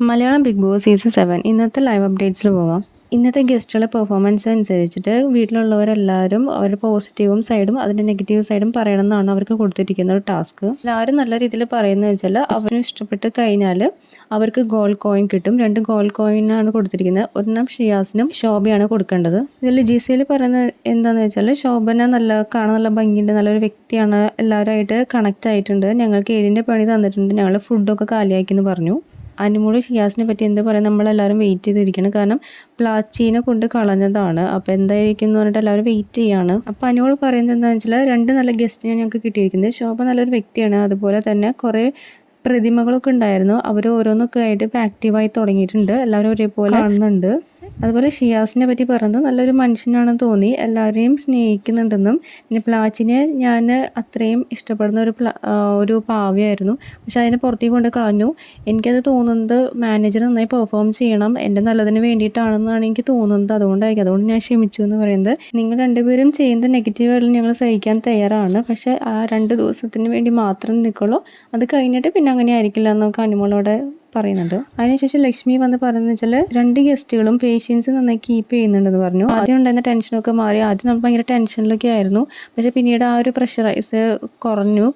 Malayalam Bigg Boss season seven ഇന്നത്തെ live അപ്ഡേറ്റ്സിൽ പോകാം. ഇന്നത്തെ ഗസ്റ്റുകളുടെ പെർഫോമൻസ് അനുസരിച്ചിട്ട് വീട്ടിലുള്ളവരെല്ലാവരും അവരുടെ പോസിറ്റീവും സൈഡും അതിന്റെ നെഗറ്റീവ് സൈഡും പറയണം എന്നാണ് അവർക്ക് കൊടുത്തിരിക്കുന്ന ഒരു ടാസ്ക് എല്ലാവരും നല്ല രീതിയിൽ പറയുന്നത് വെച്ചാൽ അവന് ഇഷ്ടപ്പെട്ട് കഴിഞ്ഞാൽ അവർക്ക് ഗോൾഡ് കോയിൻ കിട്ടും. രണ്ട് ഗോൾഡ് കോയിനാണ് കൊടുത്തിരിക്കുന്നത്. ഒരെണ്ണം ഷിയാസിനും ശോഭയാണ് കൊടുക്കേണ്ടത്. ഇതിൽ ജി സിയിൽ പറയുന്നത് എന്താണെന്ന് വെച്ചാൽ ശോഭന നല്ല കാണാൻ നല്ല ഭംഗിയുണ്ട്. നല്ലൊരു വ്യക്തിയാണ്. എല്ലാവരുമായിട്ട് കണക്റ്റ് ആയിട്ടുണ്ട്. ഞങ്ങൾക്ക് ഏഴിന്റെ പണി തന്നിട്ടുണ്ട്. ഞങ്ങൾ ഫുഡൊക്കെ കാലിയാക്കി എന്ന് പറഞ്ഞു. അനുമോൾ ഷിയാസിനെ പറ്റി എന്താ പറയുക നമ്മളെല്ലാവരും വെയിറ്റ് ചെയ്തിരിക്കണം. കാരണം പ്ലാച്ചീനെ കൊണ്ട് കളഞ്ഞതാണ്. അപ്പോൾ എന്തായിരിക്കും എന്ന് പറഞ്ഞിട്ട് എല്ലാവരും വെയിറ്റ് ചെയ്യാണ്. അപ്പോൾ അനുമോൾ പറയുന്നത് എന്താണെന്ന് വെച്ചാൽ രണ്ട് നല്ല ഗസ്റ്റിനെ ഞങ്ങൾക്ക് കിട്ടിയിരിക്കുന്നത്. ശോഭ നല്ലൊരു വ്യക്തിയാണ്. അതുപോലെ തന്നെ കുറേ പ്രതിമകളൊക്കെ ഉണ്ടായിരുന്നു. അവർ ഓരോന്നൊക്കെ ആയിട്ട് ഇപ്പോൾ ആക്റ്റീവായി തുടങ്ങിയിട്ടുണ്ട്. എല്ലാവരും ഒരേപോലെ കാണുന്നുണ്ട്. അതുപോലെ ഷിയാസിനെ പറ്റി പറഞ്ഞത് നല്ലൊരു മനുഷ്യനാണെന്ന് തോന്നി. എല്ലാവരെയും സ്നേഹിക്കുന്നുണ്ടെന്നും പിന്നെ പ്ലാച്ചിനെ ഞാൻ അത്രയും ഇഷ്ടപ്പെടുന്ന ഒരു ഒരു പാവയായിരുന്നു. പക്ഷെ അതിനെ പുറത്തേക്ക് കൊണ്ട് കളഞ്ഞു. എനിക്കത് തോന്നുന്നത് മാനേജർ നന്നായി പെർഫോം ചെയ്യണം എന്റെ നല്ലതിന് വേണ്ടിയിട്ടാണെന്നാണ് എനിക്ക് തോന്നുന്നത്. അതുകൊണ്ടായിരിക്കും. അതുകൊണ്ട് ഞാൻ ക്ഷമിച്ചു എന്ന് പറയുന്നത്. നിങ്ങൾ രണ്ടുപേരും ചെയ്യുന്ന നെഗറ്റീവായിട്ട് ഞങ്ങൾ സഹിക്കാൻ തയ്യാറാണ്. പക്ഷെ ആ രണ്ട് ദിവസത്തിന് വേണ്ടി മാത്രം നിൽക്കുള്ളൂ. അത് കഴിഞ്ഞിട്ട് പിന്നെ അങ്ങനെ ആയിരിക്കില്ല എന്നൊക്കെ അനുമോളോട് പറയുന്നുണ്ട്. അതിനുശേഷം ലക്ഷ്മി വന്ന് പറയുന്നത് വെച്ചാൽ രണ്ട് ഗസ്റ്റുകളും പേഷ്യൻസ് നന്നായി കീപ്പ് ചെയ്യുന്നുണ്ടെന്ന് പറഞ്ഞു. ആദ്യം ഉണ്ടായിരുന്ന ടെൻഷനൊക്കെ മാറി. ആദ്യം നമ്മൾ ഭയങ്കര ടെൻഷനിലൊക്കെ ആയിരുന്നു. പക്ഷേ പിന്നീട് ആ ഒരു പ്രഷറൈസ് കുറഞ്ഞു.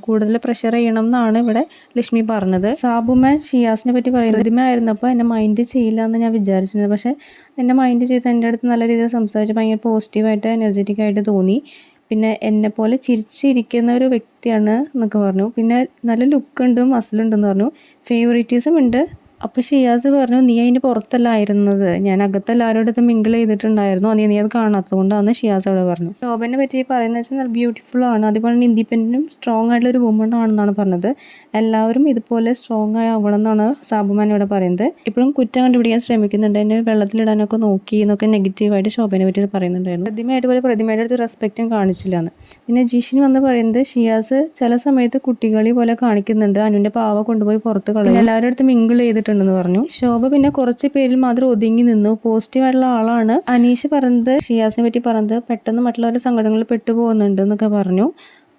കൂടുതൽ പ്രഷർ ചെയ്യണം എന്നാണ് ഇവിടെ ലക്ഷ്മി പറഞ്ഞത്. സാബുമാൻ ഷിയാസിനെ പറ്റി പറയുന്നത്. ആയിരുന്നപ്പോൾ എന്നെ മൈൻഡ് ചെയ്യില്ല എന്ന് ഞാൻ വിചാരിച്ചിരുന്നത്. പക്ഷേ എന്നെ മൈൻഡ് ചെയ്ത് എന്റെ അടുത്ത് നല്ല രീതിയിൽ സംസാരിച്ച് ഭയങ്കര പോസിറ്റീവായിട്ട് എനർജറ്റിക് ആയിട്ട് തോന്നി. പിന്നെ എന്നെ പോലെ ചിരിച്ചിരിക്കുന്ന ഒരു വ്യക്തിയാണ് എന്നൊക്കെ പറഞ്ഞു. പിന്നെ നല്ല ലുക്ക് ഉണ്ട് മസിലുണ്ടെന്ന് പറഞ്ഞു. ഫേവറിറ്റീസും ഉണ്ട്. അപ്പോൾ ഷിയാസ് പറഞ്ഞു നീ അതിന്റെ പുറത്തല്ലായിരുന്നത് ഞാൻ അകത്തെല്ലാവരോടും മിങ്കിൾ ചെയ്തിട്ടുണ്ടായിരുന്നു. അത് നീ അത് കാണാത്തതുകൊണ്ടാണ് ഷിയാസ് അവിടെ പറഞ്ഞു ശോഭനെ പറ്റി പറയുന്നത് വെച്ചാൽ നല്ല ബ്യൂട്ടിഫുൾ ആണ്. അതുപോലെ തന്നെ ഇൻഡിപെൻഡന്റും സ്ട്രോങ് ആയിട്ടുള്ള ഒരു വുമൺ ആണെന്നാണ് പറഞ്ഞത്. എല്ലാവരും ഇതുപോലെ സ്ട്രോങ് ആയി ആവണം എന്നാണ് സാബുമാൻ ഇവിടെ പറയുന്നത്. ഇപ്പോഴും കുറ്റം കണ്ടുപിടിക്കാൻ ശ്രമിക്കുന്നുണ്ട്. എന്നെ വെള്ളത്തിലിടാനൊക്കെ നോക്കി എന്നൊക്കെ നെഗറ്റീവായിട്ട് ശോഭനെ പറ്റി പറയുന്നുണ്ടായിരുന്നു. പ്രതിമയായിട്ട് പോലെ പ്രതിമയുടെ അടുത്ത് റെസ്പെക്റ്റും കാണിച്ചില്ല എന്ന്. പിന്നെ ജിഷിൻ വന്ന് പറയുന്നത് ഷിയാസ് ചില സമയത്ത് കുട്ടികളി പോലെ കാണിക്കുന്നുണ്ട്. അനുവിന്റെ പാവ കൊണ്ടുപോയി പുറത്ത് കളയും. എല്ലാവരുടെ അടുത്ത് മിങ്കിൾ ചെയ്തിട്ട് ചെയ്തിട്ടുണ്ടെന്ന് പറഞ്ഞു. ശോഭ പിന്നെ കുറച്ച് പേരിൽ മാത്രം ഒതുങ്ങി നിന്നു. പോസിറ്റീവായിട്ടുള്ള ആളാണ്. അനീഷ് പറഞ്ഞത് ഷിയാസിനെ പറ്റി പറഞ്ഞത് പെട്ടെന്ന് മറ്റുള്ളവരുടെ സങ്കടങ്ങളിൽ പെട്ടുപോകുന്നുണ്ട് എന്നൊക്കെ പറഞ്ഞു.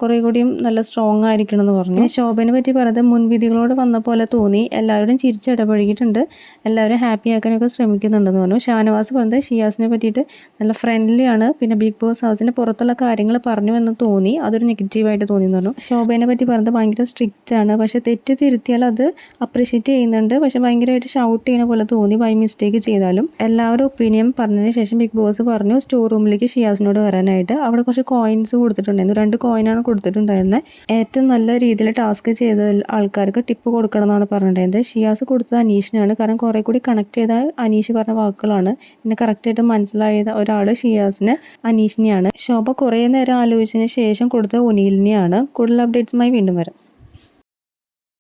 കുറേ കൂടിയും നല്ല സ്ട്രോങ് ആയിരിക്കണം എന്ന് പറഞ്ഞു ശോഭനെ പറ്റി പറഞ്ഞത് മുൻവിധികളോട് വന്ന പോലെ തോന്നി. എല്ലാവരും ചിരിച്ചിടപഴകിയിട്ടുണ്ട് എല്ലാവരും ഹാപ്പി ആക്കാനൊക്കെ ശ്രമിക്കുന്നുണ്ടെന്ന് പറഞ്ഞു. ഷാനവാസ് പറഞ്ഞത് ഷിയാസിനെ പറ്റിയിട്ട് നല്ല ഫ്രണ്ട്ലി ആണ്. പിന്നെ ബിഗ് ബോസ് ഹൗസിന്റെ പുറത്തുള്ള കാര്യങ്ങൾ പറഞ്ഞു എന്ന് തോന്നി. അതൊരു നെഗറ്റീവായിട്ട് തോന്നി എന്ന് പറഞ്ഞു. ശോഭനെ പറ്റി പറഞ്ഞത് ഭയങ്കര സ്ട്രിക്റ്റ് ആണ്. പക്ഷേ തെറ്റ് തിരുത്തിയാൽ അത് അപ്രിഷ്യേറ്റ് ചെയ്യുന്നുണ്ട്. പക്ഷേ ഭയങ്കരമായിട്ട് ഷൗട്ട് ചെയ്യുന്ന പോലെ തോന്നി ബൈ മിസ്റ്റേക്ക് ചെയ്താലും. എല്ലാവരുടെ ഒപ്പീനിയൻ പറഞ്ഞതിന് ശേഷം ബിഗ് ബോസ് പറഞ്ഞു സ്റ്റോർ റൂമിലേക്ക് ഷിയാസിനോട് വരാനായിട്ട്. അവിടെ കുറച്ച് കോയിൻസ് കൊടുത്തിട്ടുണ്ടായിരുന്നു. രണ്ട് കോയിനാണ് കൊടുത്തിട്ടുണ്ടായിരുന്നത് ഏറ്റവും നല്ല രീതിയിൽ ടാസ്ക് ചെയ്ത ആൾക്കാർക്ക് ടിപ്പ് കൊടുക്കണം എന്നാണ് പറഞ്ഞിട്ടുണ്ടായിരുന്നത് ഷിയാസ് കൊടുത്തത് അനീഷിനാണ് കാരണം കുറേ കൂടി കണക്ട് ചെയ്ത അനീഷ് പറഞ്ഞ വാക്കുകളാണ്. പിന്നെ കറക്റ്റായിട്ട് മനസ്സിലായത് ഒരാൾ ഷിയാസിന് അനീഷിനെയാണ്. ശോഭ കുറേ നേരം ആലോചിച്ചതിന് ശേഷം കൊടുത്തത് ഒനീലിനെയാണ്. കൂടുതൽ അപ്ഡേറ്റ്സുമായി വീണ്ടും വരാം.